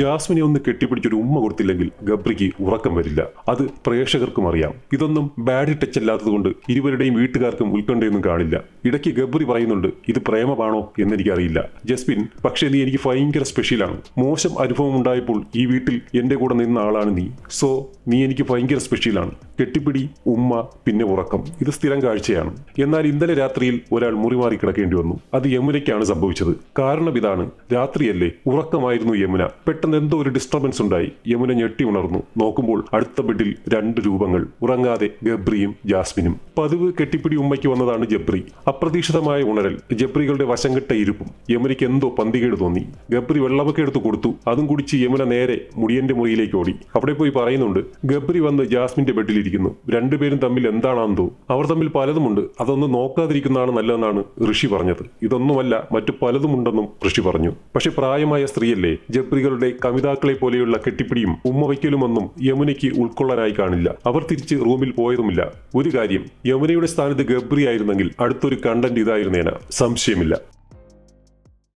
ജാസ്മിനെ ഒന്ന് കെട്ടിപ്പിടിച്ചൊരു ഉമ്മ കൊടുത്തില്ലെങ്കിൽ ഗബ്രിക്ക് ഉറക്കം വരില്ല. അത് പ്രേക്ഷകർക്കും അറിയാം. ഇതൊന്നും ബാഡ് ടച്ച് അല്ലാത്തതുകൊണ്ട് ഇരുവരുടെയും വീട്ടുകാർക്കും ഉത്കണ്ഠയൊന്നും കാണില്ല. ഇടയ്ക്ക് ഗബ്രി പറയുന്നുണ്ട് ഇത് പ്രേമമാണോ എന്നെനിക്കറിയില്ല. ജസ്മിൻ പക്ഷേ നീ എനിക്ക് ഭയങ്കര സ്പെഷ്യലാണ് മോശം അനുഭവം ഉണ്ടായപ്പോൾ ഈ വീട്ടിൽ എന്റെ കൂടെ നിന്ന ആളാണ് നീ. സോ നീ എനിക്ക് ഭയങ്കര സ്പെഷ്യലാണ് കെട്ടിപ്പിടി ഉമ്മ പിന്നെ ഉറക്കം. ഇത് സ്ഥിരം കാഴ്ചയാണ്. എന്നാൽ ഇന്നലെ രാത്രിയിൽ ഒരാൾ മുറിമാറി കിടക്കേണ്ടി വന്നു. അത് യമുനയ്ക്കാണ് സംഭവിച്ചത്. കാരണം ഇതാണ്. രാത്രിയല്ലേ. ഉറക്കമായിരുന്നു യമുന. പെട്ടെന്ന് എന്തോ ഒരു ഡിസ്റ്റർബൻസ് ഉണ്ടായി. യമുന ഞെട്ടി ഉണർന്നു. നോക്കുമ്പോൾ അടുത്ത ബെഡിൽ രണ്ട് രൂപങ്ങൾ. ഉറങ്ങാതെ ഗബ്രിയും ജാസ്മിനും. പതിവ് കെട്ടിപ്പിടി ഉമ്മയ്ക്ക് വന്നതാണ് ജബ്രി. അപ്രതീക്ഷിതമായ ഉണരൽ. ജബ്രികളുടെ വശം കെട്ട ഇരുപ്പും. യമുനയ്ക്ക് എന്തോ പന്തികേട് തോന്നി. ഗബ്രി വെള്ളമൊക്കെ എടുത്തു കൊടുത്തു. അതും കുടിച്ച് യമുന നേരെ മുടിയന്റെ മുറിയിലേക്ക് ഓടി. അവിടെ പോയി പറയുന്നുണ്ട് ഗബ്രി വന്ന് ജാസ്മിന്റെ ബെഡിലിരിക്കുന്നു രണ്ടുപേരും തമ്മിൽ എന്താണെന്തോ അവർ തമ്മിൽ പലതുമുണ്ട്. അതൊന്നും നോക്കാതിരിക്കുന്നതാണ് നല്ലതെന്നാണ് ഋഷി പറഞ്ഞത്. ഇതൊന്നുമല്ല മറ്റു പലതുമുണ്ടെന്നും ഋഷി പറഞ്ഞു. പക്ഷെ പ്രായമായ സ്ത്രീയല്ലേ ജബ്രികളുടെ കവിതാക്കളെ പോലെയുള്ള കെട്ടിപ്പിടിയും ഉമ്മ വയ്ക്കലുമൊന്നും യമുനയ്ക്ക് ഉൾക്കൊള്ളാനായി കാണില്ല. അവർ തിരിച്ച് റൂമിൽ പോയതുമില്ല. ഒരു കാര്യം യമുനയുടെ സ്ഥാനത്ത് ഗബ്രി ആയിരുന്നെങ്കിൽ അടുത്തൊരു കണ്ടന്റ് ഇതായിരുന്നേന. സംശയമില്ല.